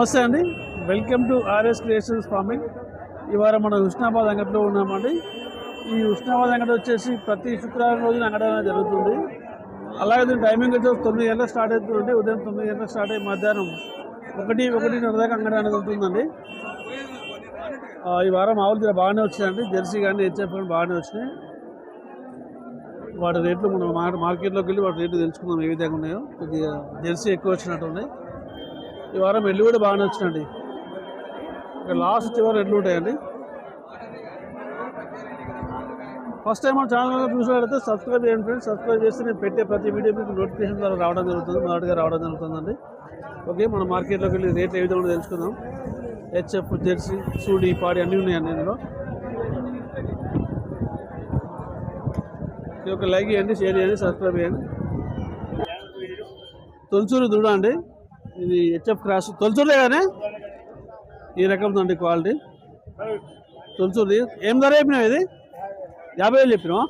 నమస్తే అండి. Welcome to RS creations farming ఇవాళ మనం హుస్నాబాద్ అంగట్లో ఉన్నామండి. ఈ హుస్నాబాద్ అంగడి వచ్చేసి ప్రతి శుక్రవారం రోజున అంగడి జరుగుతుంది. అలాగే దీని టైమింగ్ వచ్చేసి తొమ్మిది గంటలకు స్టార్ట్ అవుతుందండి. ఉదయం తొమ్మిది గంటలకు స్టార్ట్ అయ్యి మధ్యాహ్నం ఒకటి ఒకటిన్నర దాకా అంగడి అనేది ఉంటుందండి. ఈ వారం ఆవులు బాగానే వచ్చాయండి జెర్సీ కానీ హెచ్ఎఫ్ కానీ బాగానే వచ్చినాయి. వాటి రేట్లు మనం మార్కెట్లోకి వెళ్ళి వాటి రేట్లు తెలుసుకుందాం ఏ విధంగా ఉన్నాయో. కొద్దిగా జెర్సీ ఎక్కువ వచ్చినట్టు ఉన్నాయి. ఈ వారం ఎల్లు కూడా బాగానే వచ్చినండి ఇక లాస్ట్ చివరి ఎడ్లు ఉంటాయండి. ఫస్ట్ టైం మన ఛానల్ చూసినట్లయితే సబ్స్క్రైబ్ చేయండి ఫ్రెండ్స్. సబ్స్క్రైబ్ చేస్తే నేను పెట్టే ప్రతి వీడియో మీకు నోటిఫికేషన్ ద్వారా రావడం జరుగుతుంది. మొదటిగా రావడం జరుగుతుందండి. ఓకే మన మార్కెట్లోకి వెళ్ళి రేట్లు ఏ విధంగా తెలుసుకుందాం. హెచ్ఎఫ్ జెర్సీ సూడి పాడి అన్నీ ఉన్నాయండి ఇందులో. ఒక లైక్ చేయండి షేర్ చేయండి సబ్స్క్రైబ్ చేయండి. తొలచూరు దూడ అండి. ఇది హెచ్ఎఫ్ క్రాస్ తొలచూరుదే కానీ? ఈ రకం అండి క్వాలిటీ తొలచూరుది. ఏం ధర చెప్పినావు ఇది? యాభై వేలు చెప్పినావా?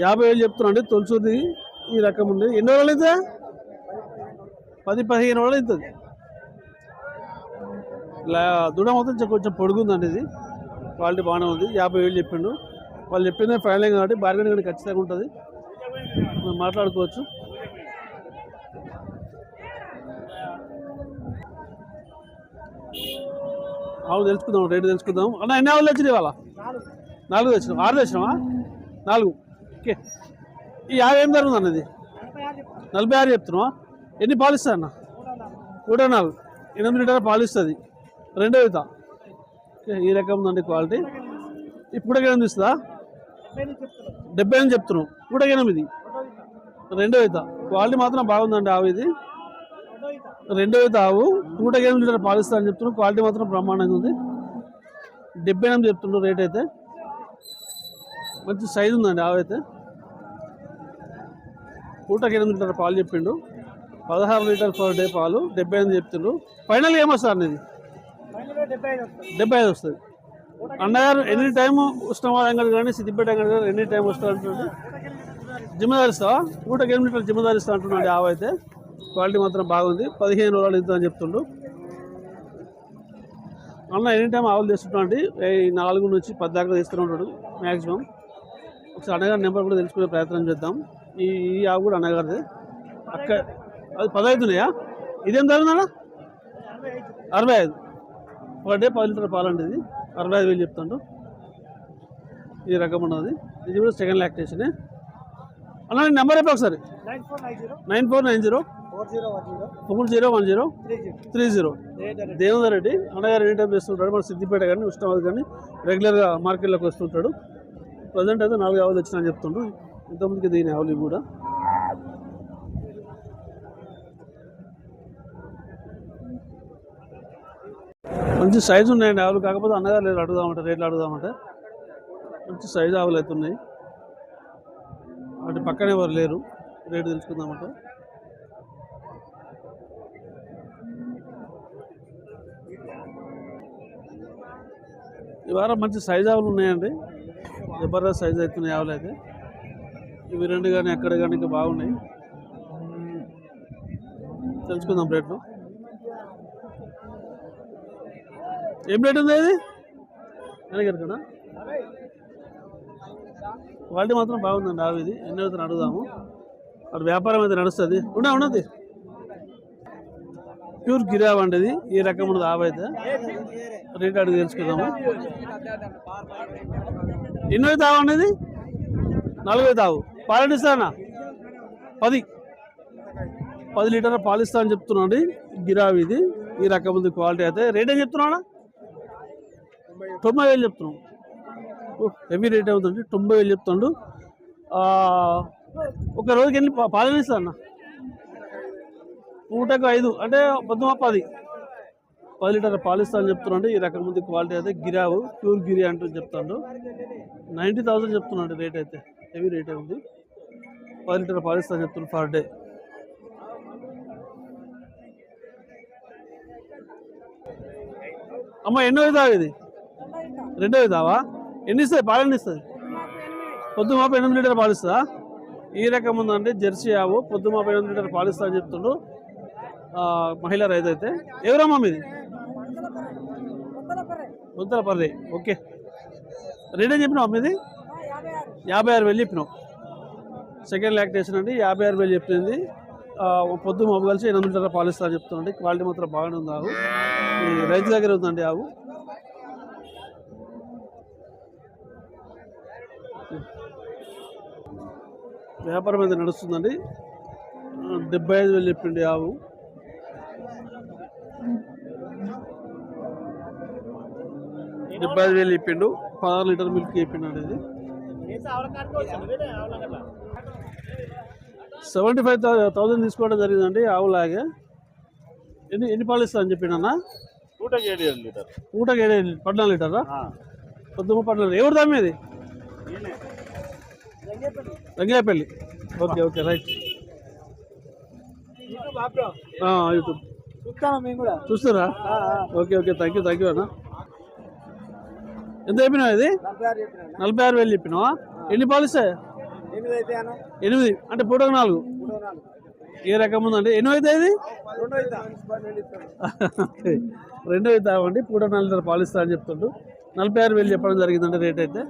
యాభై వేలు చెప్తున్నాండి తొలచూరుది ఈ రకం ఉంది. ఎన్ని రోజులు అవుతుంది? పది పదిహేను రోజులు అవుతుంది. ఇలా దూడ మొత్తం కొంచెం- కొంచెం పొడుగుందండి ఇది. క్వాలిటీ బాగానే ఉంది. యాభై వేలు చెప్పిండు. వాళ్ళు చెప్పిందే ఫైనల్ కాబట్టి బార్గెన్ కానీ ఖచ్చితంగా ఉంటుంది. మనం మాట్లాడుకోవచ్చు. ఆవులు తెలుసుకుందాం రేటు తెలుసుకుందాం. అన్న ఎన్ని ఆవులు తెచ్చినాయి ఇవాళ? నాలుగు తెచ్చినాం. ఆరు తెచ్చినావా? నాలుగు. ఓకే. ఈ యాభై ఏం జరుగుతుంది అన్నది నలభై ఆరు చెప్తున్నావా? ఎన్ని పాలు ఇస్తుంది అన్న? కూడా నాలుగు. ఎనిమిది లీటర్ పాలు ఇస్తుంది. రెండో ఈత ఓకే ఈ రకం ఉందండి క్వాలిటీ. ఇప్పుడు ఎనిమిది ఇస్తుందా? డెబ్బై అని చెప్తున్నాం. కూడా ఎనిమిది. రెండో ఈత క్వాలిటీ మాత్రం బాగుందండి ఆవు ఇది. రెండో ఆవు నూట ఎనిమిది లీటర్ పాలు అని చెప్తున్నాం క్వాలిటీ మాత్రం బ్రహ్మాండంగా ఉంది. డెబ్బై ఎనిమిది చెప్తుండ్రు రేట్ అయితే. మంచి సైజు ఉందండి ఆవు అయితే. పూటకి ఎనిమిది లీటర్ పాలు చెప్పిండు. పదహారు లీటర్ పర్ డే పాలు డెబ్బై ఎనిమిది చెప్తుండ్రు. ఫైనల్ ఏమో సార్ అనేది డెబ్బై ఐదు వస్తుంది. అన్నగారు ఎనీ టైం ఉష్ణవాద అంగడి కానీ సిద్దిపేట అంగడి కానీ ఎనీ టైం వస్తారు అంటున్నాడు? జిమ్మదారిస్తావా పూటకి ఎనిమిది లీటర్ జిమ్మదారిస్తా అంటున్నాడు ఆవు అయితే. క్వాలిటీ మాత్రం బాగుంది. పదిహేను రోజులు ఇద్దాం అని చెప్తుండు. అన్న ఎనీ టైం ఆవులు ఈ నాలుగు నుంచి పది దాకా తీస్తూనే ఉంటాడు మ్యాక్సిమం ఒకసారి అన్నగారి నెంబర్ కూడా తెలుసుకునే ప్రయత్నం చేద్దాం. ఈ ఈ ఆవు కూడా అన్నగారిది. అక్క అది పదహైదున్నాయా? ఇదేం జరిగిందన్నా అరవై ఐదు. పర్ డే పది లీటర్ పాలండి ఇది. అరవై ఐదు వేలు చెప్తాడు. ఈ రకం ఉన్నది. ఇది కూడా సెకండ్ లాక్టేషనే అన్న నెంబర్ చెప్పి ఒకసారి. Nine four nine zero. Four zero one zero three zero Devender Reddy అన్నగారు ఎనీ టైం చేస్తుంటాడు? మన సిద్దిపేట కానీ ఉష్ణాబాద్ కానీ రెగ్యులర్గా మార్కెట్లోకి వస్తుంటాడు. ప్రజెంట్ అయితే నాలుగు ఆవులు వచ్చినా చెప్తుండు. ఇంతమందికి దీని ఆవులు కూడా. మంచి సైజు ఉన్నాయండి ఆవులు కాకపోతే అన్నగారు లేదు అడుగుదామంటే రేట్లు అడుగుదామంటే. మంచి సైజు ఆవులు అయితే ఉన్నాయి. వాటి పక్కనే ఎవరు లేరు. రేటు తెలుసుకుందామంటే. ఈ వారం మంచి సైజు ఆవులు ఉన్నాయండి. జబర్దస్త్ సైజు అవుతున్నాయి ఆవులు అయితే. ఇవి రెండు కానీ ఎక్కడ కానీ ఇంకా బాగున్నాయి. తెలుసుకుందాం రేట్లు ఏం రేట్ ఉంది ఇది వెనకరికనా క్వాలిటీ మాత్రం బాగుందండి ఆవు ఇది. ఎన్ని అవుతుంది అడుగుదాము. అక్కడ వ్యాపారం అయితే నడుస్తుంది. ఉన్నా ఉన్నది ప్యూర్ గిరావ్ అండి ఇది. ఈ రకం ఉన్నది ఆవైతే రేట్ అడిగి తెలుసుకుందాము. ఎన్నో తావు అనేది నలభై తావు. పాలని ఇస్తానా? పది. పది లీటర్ పాలిస్తా అని చెప్తున్నాడు గిరావి ఇది. ఈ రకం ఉంది క్వాలిటీ అయితే. రేట్ ఏం చెప్తున్నాడా? తొంభై వేలు చెప్తున్నాం. హెవీ రేట్ అవుతుంది తొంభై వేలు చెప్తున్నాడు. ఒక రోజుకి ఎన్ని పాలు అన్న పూటకు ఐదు అంటే పొద్దుమ పది పది లీటర్ పాలు ఇస్తా అని చెప్తున్నాడు. ఈ రకం ఉంది క్వాలిటీ అయితే గిరావు ప్యూర్ గిరి అంటూ చెప్తాడు. నైంటీ థౌసండ్ చెప్తున్నాడు రేట్ అయితే హెవీ రేట్ ఉంది. పది లీటర్ పాలు ఇస్తా అని చెప్తున్నాడు పర్ డే. అమ్మ ఎన్నో ఇదావు ఇది? రెండో ఇదావా ఎన్ని ఇస్తాయి? పాలు ఎన్ని ఇస్తుంది పొద్దు మాప ఎనిమిది లీటర్ పాలిస్తుందా ఈ రకం ఉందంటే జెర్సీ ఆవు పొద్దు మాప ఎనిమిది లీటర్ పాలిస్తా అని చెప్తుండు. మహిళా రైతు అయితే ఎవరమ్మా మీది? ఉత్తరపర్రి ఓకే. రేట్ ఏం చెప్పినావు మీది? యాభై ఆరు వేలు చెప్పినావు. సెకండ్ లాక్టేషన్ అండి యాభై ఆరు వేలు చెప్పింది. పొద్దు మబ్బు కలిసి ఎనిమిది లీటర్ పాలిస్తా అని చెప్తుందండి క్వాలిటీ మాత్రం బాగానే ఉంది ఆవు. ఈ రైతు దగ్గర ఉందండి ఆవు. వ్యాపారం అయితే నడుస్తుందండి. డెబ్బై ఐదు వేలు చెప్పిండి ఆవు. డెబ్బై ఐదు వేలు చెప్పిండు పదహారు లీటర్ మిల్క్ చెప్పిండు ఇది. సెవెంటీ ఫైవ్ థౌసండ్ తీసుకోవడం జరిగిందండి ఆవులాగే. ఎన్ని ఎన్ని పాలు ఇస్తా అని చెప్పిండు అన్న? నూట ఏడు ఏడు లీటర్. పూటకి ఏడు పద్నాలుగు లీటరా? పొద్దుమ పద్నాలుగు ఎవరు దమ్మేది Rangepalli okay okay right. YouTube చూస్తారా? Okay okay thank you thank you అన్న. ఎంత చెప్పినావు ఇది నలభై ఆరు వేలు చెప్పినావా? ఎన్ని పాలు ఇస్తాయి ఎనిమిది. అంటే పూటకు నాలుగు? ఏ రకం ఉందండి ఎన్నో అయితే ఇది? రెండో అవ్వండి. పూట నాలుగు పాలు ఇస్తా అని చెప్తుండు. నలభై ఆరు వేలు చెప్పడం జరిగిందండి రేట్ అయితే?